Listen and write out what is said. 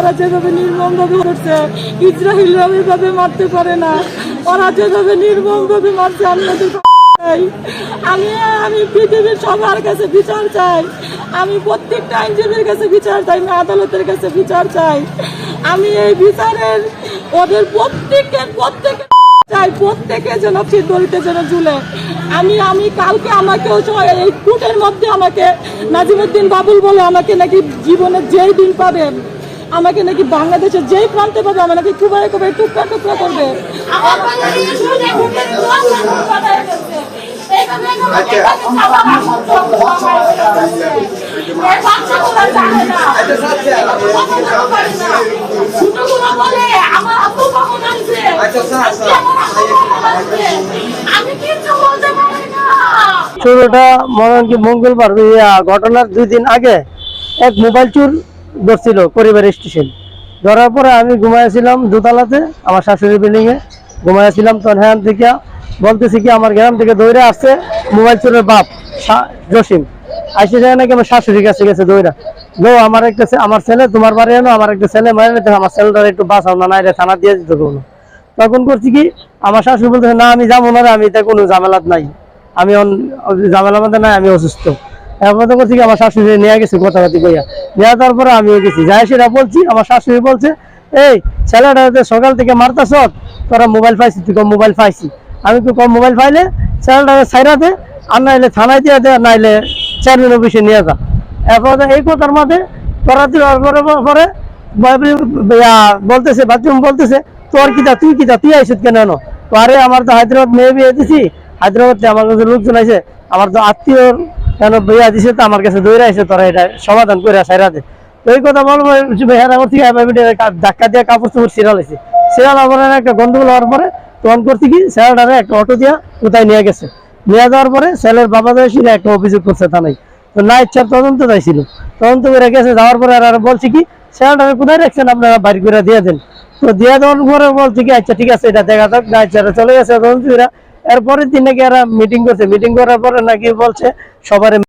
ওরা যেভাবে নির্মমভাবে করছে ইসরায়েল এভাবে মারতে পারে না। ওরা যেভাবে নির্মমভাবে মারছে আপনাদের আমি আমি পৃথিবীর সবার কাছে বিচার চাই। আমি প্রত্যেকটা আইনজীবীর কাছে বিচার চাই, আমি আদালতের কাছে বিচার চাই। আমি এই বিচারের ওদের প্রত্যেকের প্রত্যেকের চাই, প্রত্যেকে যেন দলিতে যেন ঝুলে। আমি আমি কালকে আমাকে এই ফুটের মধ্যে আমাকে নাজিমুদ্দিন বাবুল বলে আমাকে নাকি জীবনের যেই দিন পাবেন আমাকে নাকি বাংলাদেশের যেই প্রান্তে পাবে আমার নাকি কুবাই কুবাই টুকরা টুকরা করবে। পারি না শুরুটা মনে হয় কি মঙ্গলবার ঘটনার দুই দিন আগে এক মোবাইল চুর ধরছিল পরিবার স্টেশন। ধরার পরে আমি ঘুমাইছিলাম দোতলাতে আমার শাশুড়ির বিল্ডিং এ। ঘুমাইছিলাম তখন হ্যাঁ থেকে বলতেছি কি আমার গ্রাম থেকে দৌড়ে আসছে মোবাইল চোরের বাপ জসিম। আইসে যায় নাকি আমার শাশুড়ির কাছে গেছে দৌড়া। গো আমার একটা আমার ছেলে তোমার বাড়ি এনো আমার একটা ছেলে মারে নিতে আমার ছেলেটার একটু বাঁচাও না নাইলে থানা দিয়ে দিত কোনো তখন করছি কি আমার শাশুড়ি বলতেছে না আমি যাব না রে, আমি তা কোনো ঝামেলাত নাই। আমি ঝামেলার মধ্যে নাই আমি অসুস্থ। এরপর তো করছি কি, আমার শাশুড়ি নিয়ে গেছে কথাবার্তি কইয়া। নিয়ে যাওয়ার পরে আমিও গেছি। যাই সেটা বলছি, আমার শাশুড়ি বলছে, এই, ছেলেটা সকাল থেকে মারতাছ, তোরা মোবাইল পাইছি তুই কম মোবাইল পাইছি আমি তো কম মোবাইল পাইলে ছেলেটাকে ছাইরা দে, আর নাইলে থানায় দিয়ে দে নাইলে চেয়ারম্যান অফিসে নিয়ে যা। এরপর এই কথার মধ্যে তোরা পরে বলতেছে, বাথরুম বলতেছে, তোর কিতা তুই কিতা তুই আইসত কেন? তো আরে, আমার তো হায়দ্রাবাদ মেয়ে বিয়ে দিছি, হায়দ্রাবাদ থেকে আমার কাছে লোকজন আছে আমার তো আত্মীয় কেন বিয়া দিছে তো আমার কাছে দৌড়ে আইসে তোরা এটা সমাধান করে সাইরা দে। তো এই কথা বলব হেরা করছি ধাক্কা দিয়ে কাপড় চোপড় হয়েছে সিরিয়াল হওয়ার পরে একটা গন্ডগোল হওয়ার পরে তখন করছি কি, স্যারটারে একটা অটো দিয়া কোথায় নিয়ে গেছে। নিয়ে যাওয়ার পরে ছেলের বাবা ছিল একটা অভিযোগ করছে তা নাই তো না ইচ্ছার তদন্ত চাইছিল। তদন্ত করে গেছে, যাওয়ার পরে আর বলছি কি, স্যারটারে কোথায় রাখছেন, আপনারা বাড়ি করে দিয়ে দেন। তো দিয়ে দেওয়ার পরে বলছি কি আচ্ছা ঠিক আছে, এটা দেখা যাক। না আচ্ছা চলে গেছে তদন্ত এরপরের দিন নাকি এরা মিটিং করছে। মিটিং করার পরে নাকি বলছে সবার